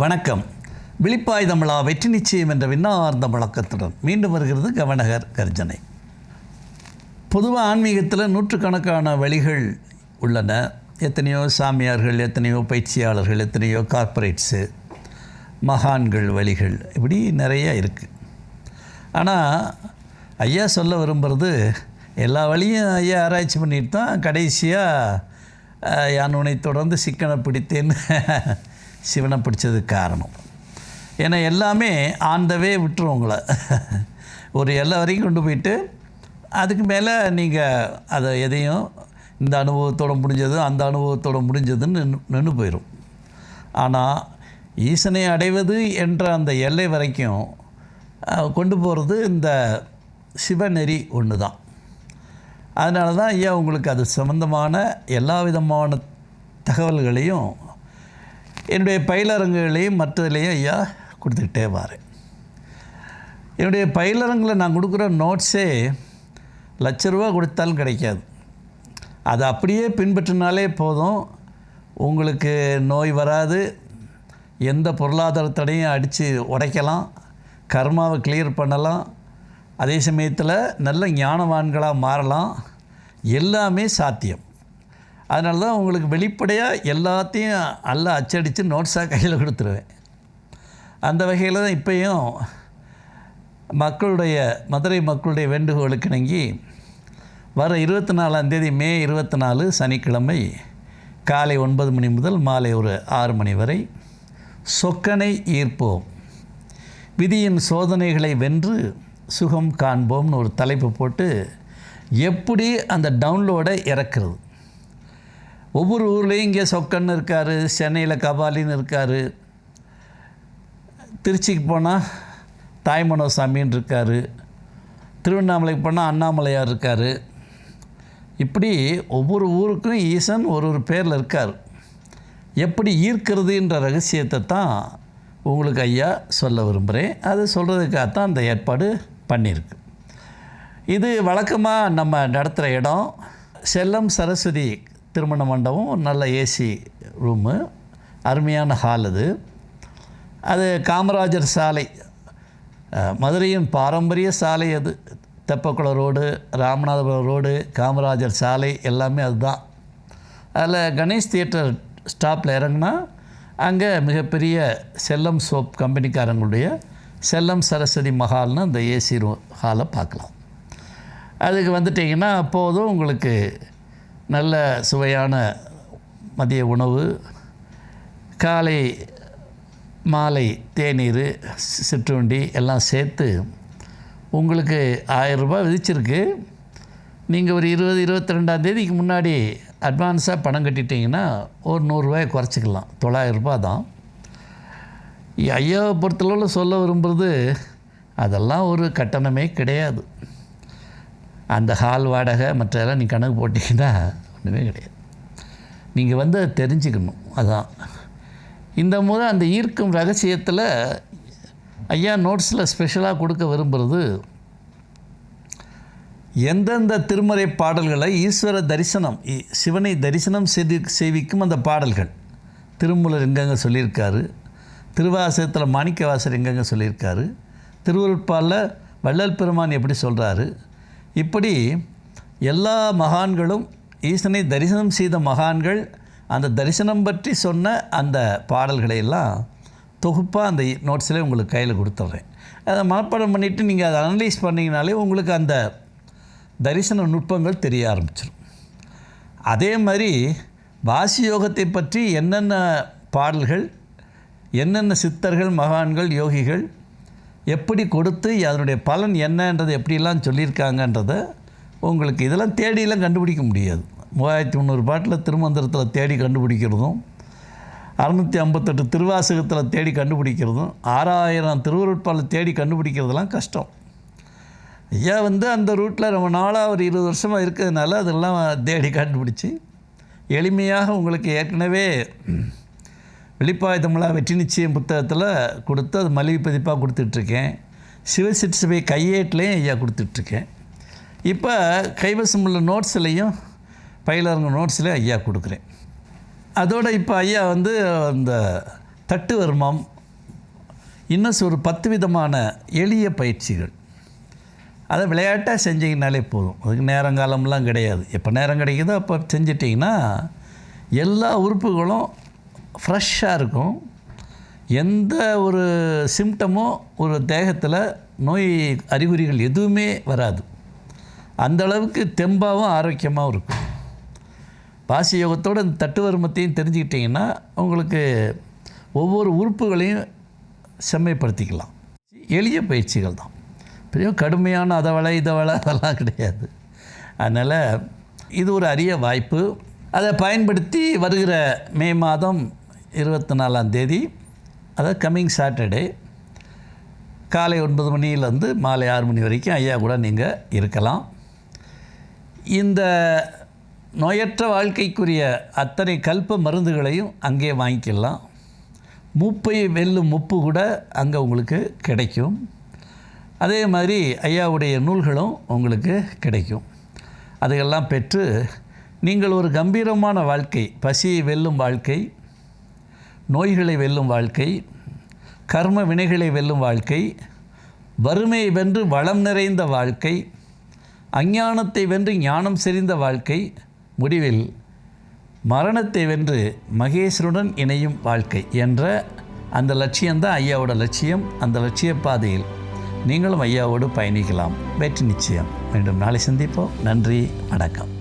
வணக்கம். விழிப்பாய் தமிழா வெற்றி நிச்சயம் என்ற விண்ணார்ந்த முழக்கத்துடன் மீண்டும் வருகிறது கவனகர் கர்ஜனை. பொதுவாக ஆன்மீகத்தில் நூற்றுக்கணக்கான வழிகள் உள்ளன. எத்தனையோ சாமியார்கள் எத்தனையோ பயிற்சியாளர்கள் எத்தனையோ கார்ப்பரேட்ஸு மகான்கள் வழிகள் இப்படி நிறைய இருக்குது ஆனால் ஐயா சொல்ல விரும்புகிறது எல்லா வழியும் ஐயா ஆராய்ச்சி பண்ணிட்டு தான் கடைசியாக யான் உன்னை தொடர்ந்து சிக்கனை பிடித்தேன்னு சிவனை பிடிச்சதுக்கு காரணம். ஏன்னா எல்லாமே ஆண்டவே விட்டுரும் உங்களை. ஒரு எல்லை வரைக்கும் கொண்டு போயிட்டு அதுக்கு மேலே நீங்கள் அதை எதையும் இந்த அனுபவத்தோட முடிஞ்சது அந்த அனுபவத்தோட முடிஞ்சதுன்னு நின்று நின்று போயிடும் ஆனால் ஈசனை அடைவது என்ற அந்த எல்லை வரைக்கும் கொண்டு போகிறது இந்த சிவநெறி ஒன்று தான் அதனால தான் ஐயா உங்களுக்கு அது சம்மந்தமான எல்லா விதமான தகவல்களையும் என்னுடைய பயிலரங்குகளையும் மற்றதுலேயும் ஐயா கொடுத்துக்கிட்டே வரேன் என்னுடைய பயிலரங்கில் நான் கொடுக்குற நோட்ஸே லட்ச ரூபா கொடுத்தாலும் கிடைக்காது. அதை அப்படியே பின்பற்றினாலே போதும். உங்களுக்கு நோய் வராது. எந்த பொருளாதார தடையும் அடித்து உடைக்கலாம். கர்மாவை கிளியர் பண்ணலாம். அதே சமயத்தில் நல்ல ஞானவான்களாக மாறலாம். எல்லாமே சாத்தியம். அதனால தான் உங்களுக்கு வெளிப்படையாக எல்லாத்தையும் நல்லா அச்சடித்து நோட்ஸாக கையில் கொடுத்துருவேன். அந்த வகையில் தான் இப்போயும் மக்களுடைய மதுரை மக்களுடைய வேண்டுகோளுக்கு இணங்கி வர இருபத்தி நாலாம் தேதி மே இருபத்தி நாலு சனிக்கிழமை காலை ஒன்பது மணி முதல் மாலை ஒரு ஆறு மணி வரை சொக்கனை ஈர்ப்போம். விதியின் சோதனைகளை வென்று சுகம் காண்போம்னு ஒரு தலைப்பு போட்டு எப்படி அந்த டவுன்லோடை இறக்குறது? ஒவ்வொரு ஊர்லேயும் இங்கே சொக்கன்னு இருக்கார் சென்னையில் கபாலின்னு இருக்கார். திருச்சிக்கு போனால் தாய்மனோசாமின்னு இருக்கார். திருவண்ணாமலைக்கு போனால் அண்ணாமலையார் இருக்கார். இப்படி ஒவ்வொரு ஊருக்கும் ஈசன் ஒரு ஒரு பேரில் இருக்கார். எப்படி ஈர்க்கிறதுன்ற ரகசியத்தை தான் உங்களுக்கு ஐயா சொல்ல விரும்புகிறேன் அது சொல்கிறதுக்காகத்தான் அந்த ஏற்பாடு பண்ணியிருக்கு. இது வழக்கமாக நம்ம நடத்துகிற இடம் செல்லம் சரஸ்வதி திருமண மண்டபம் ஒரு நல்ல ஏசி ரூமு அருமையான ஹால் அது. அது காமராஜர் சாலை மதுரையின் பாரம்பரிய சாலை அது. தெப்பக்குளம் ரோடு ராமநாதபுரம் ரோடு காமராஜர் சாலை எல்லாமே அதுதான். அதில் கணேஷ் தியேட்டர் ஸ்டாப்பில் இறங்குனா அங்கே மிகப்பெரிய செல்லம் சோப் கம்பெனிக்காரங்களுடைய செல்லம் சரஸ்வதி மஹால்னு அந்த ஏசி ரூ ஹாலை பார்க்கலாம். அதுக்கு வந்துட்டிங்கன்னா அப்போதும் உங்களுக்கு நல்ல சுவையான மதிய உணவு. காலை மாலை தேநீர் சிற்றுண்டி எல்லாம் சேர்த்து உங்களுக்கு ஆயிரம் ரூபாய் விதிச்சிருக்கு. நீங்கள் ஒரு இருபது இருபத்தி ரெண்டாம் தேதிக்கு முன்னாடி அட்வான்ஸாக பணம் கட்டிட்டீங்கன்னா ஒரு நூறுரூவாயை குறைச்சிக்கலாம். தொள்ளாயிரரூபா தான். ஐயாவை பொறுத்தளவில் சொல்ல விரும்புகிறது அதெல்லாம் ஒரு கட்டணமே கிடையாது. அந்த ஹால் வாடகை மற்றதெல்லாம் நீ கணக்கு போட்டிங்கன்னா ஒன்றுமே கிடையாது. நீங்கள் வந்து அதை தெரிஞ்சுக்கணும் அதான். இந்த முறை அந்த ஈர்க்கும் ரகசியத்தில் ஐயா நோட்ஸில் ஸ்பெஷலாக கொடுக்க விரும்புகிறது எந்தெந்த திருமறை பாடல்களை ஈஸ்வர தரிசனம் இ- சிவனை தரிசனம் செய்தி செய்விக்கும் அந்த பாடல்கள்? திருமூலர் எங்கெங்க சொல்லியிருக்காரு? திருவாசகத்தில் மாணிக்கவாசர் எங்கெங்க சொல்லியிருக்காரு? திருவருட்பாலில் வள்ளல் பெருமான் எப்படி சொல்கிறாரு இப்படி எல்லா மகான்களும் ஈசனை தரிசனம் செய்த மகான்கள் அந்த தரிசனம் பற்றி சொன்ன அந்த பாடல்களை எல்லாம் தொகுப்பாக அந்த நோட்ஸில் உங்களுக்கு கையில் கொடுத்துட்றேன். அதை மனப்பாடம் பண்ணிவிட்டு நீங்கள் அதை அனலைஸ் பண்ணிங்கனாலே உங்களுக்கு அந்த தரிசன நுட்பங்கள் தெரிய ஆரம்பிச்சிடும் அதே மாதிரி வாசி யோகத்தை பற்றி என்னென்ன பாடல்கள் என்னென்ன சித்தர்கள் மகான்கள் யோகிகள் எப்படி கொடுத்து அதனுடைய பலன் என்னன்றதை எப்படிலாம் சொல்லியிருக்காங்கன்றதை உங்களுக்கு இதெல்லாம் தேடியெல்லாம் கண்டுபிடிக்க முடியாது. மூவாயிரத்தி முந்நூறு பாட்டில் திருமந்திரத்தில் தேடி கண்டுபிடிக்கிறதும் அறுநூற்றி ஐம்பத்தெட்டு திருவாசகத்தில் தேடி கண்டுபிடிக்கிறதும் ஆறாயிரம் திருவருட்பாலில் தேடி கண்டுபிடிக்கிறதுலாம் கஷ்டம். ஐயா வந்து அந்த ரூட்டில் ரொம்ப நாளாக ஒரு இருபது வருஷமாக இருக்கிறதுனால அதெல்லாம் தேடி கண்டுபிடிச்சி எளிமையாக உங்களுக்கு ஏற்கனவே வெளிப்பாய் தமிழா வெற்றி நிச்சயம் புத்தகத்தில் கொடுத்து அது மலிவு பதிப்பாக கொடுத்துட்ருக்கேன். சிவசிற்சபை கையேட்டிலையும் ஐயா கொடுத்துட்ருக்கேன். இப்போ கைவசம் உள்ள நோட்ஸ்லையும் பயிலரங்க நோட்ஸ்லேயும் ஐயா கொடுக்குறேன். அதோடு இப்போ ஐயா வந்து அந்த தட்டு வர்மம் இன்னும் ஒரு பத்து விதமான எளிய பயிற்சிகள். அதை விளையாட்டாக செஞ்சிங்கனாலே போதும். அதுக்கு நேரங்காலம்லாம் கிடையாது. எப்போ நேரம் கிடைக்குதோ அப்போ செஞ்சிட்டிங்கன்னா எல்லா உறுப்புகளும் ஃப்ரெஷ்ஷாக இருக்கும். எந்த ஒரு சிம்டமோ ஒரு தேகத்தில் நோய் அறிகுறிகள் எதுவுமே வராது. அந்த அளவுக்கு தெம்பாகவும் ஆரோக்கியமாகவும் இருக்கும். பாசி யோகத்தோடு இந்த தட்டு வருமத்தையும் தெரிஞ்சுக்கிட்டிங்கன்னா உங்களுக்கு ஒவ்வொரு உறுப்புகளையும் செம்மைப்படுத்திக்கலாம். எளிய பயிற்சிகள் தான். பெரிய கடுமையான அதை வளை இதை வளை அதெல்லாம் கிடையாது. அதனால் இது ஒரு அரிய வாய்ப்பு. அதை பயன்படுத்தி வருகிற மே மாதம் இருபத்தி நாலாம் தேதி அதாவது கம்மிங் சாட்டர்டே காலை ஒன்பது மணியிலேருந்து மாலை ஆறு மணி வரைக்கும் ஐயா கூட நீங்கள் இருக்கலாம். இந்த நோயற்ற வாழ்க்கைக்குரிய அத்தனை கல்ப மருந்துகளையும் அங்கே வாங்கிக்கலாம். மூப்பை வெல்லும் முப்பு கூட அங்கே உங்களுக்கு கிடைக்கும். அதே மாதிரி ஐயாவுடைய நூல்களும் உங்களுக்கு கிடைக்கும். அதையெல்லாம் பெற்று நீங்கள் ஒரு கம்பீரமான வாழ்க்கை பசியை வெல்லும் வாழ்க்கை நோய்களை வெல்லும் வாழ்க்கை கர்ம வினைகளை வெல்லும் வாழ்க்கை வறுமையை வென்று வளம் நிறைந்த வாழ்க்கை அஞ்ஞானத்தை வென்று ஞானம் செறிந்த வாழ்க்கை. முடிவில் மரணத்தை வென்று மகேஸ்வருடன் இணையும் வாழ்க்கை என்ற அந்த லட்சியம்தான் ஐயாவோட லட்சியம். அந்த லட்சிய பாதையில் நீங்களும் ஐயாவோடு பயணிக்கலாம். வெற்றி நிச்சயம். மீண்டும் நாளை சந்திப்போம். நன்றி. வணக்கம்.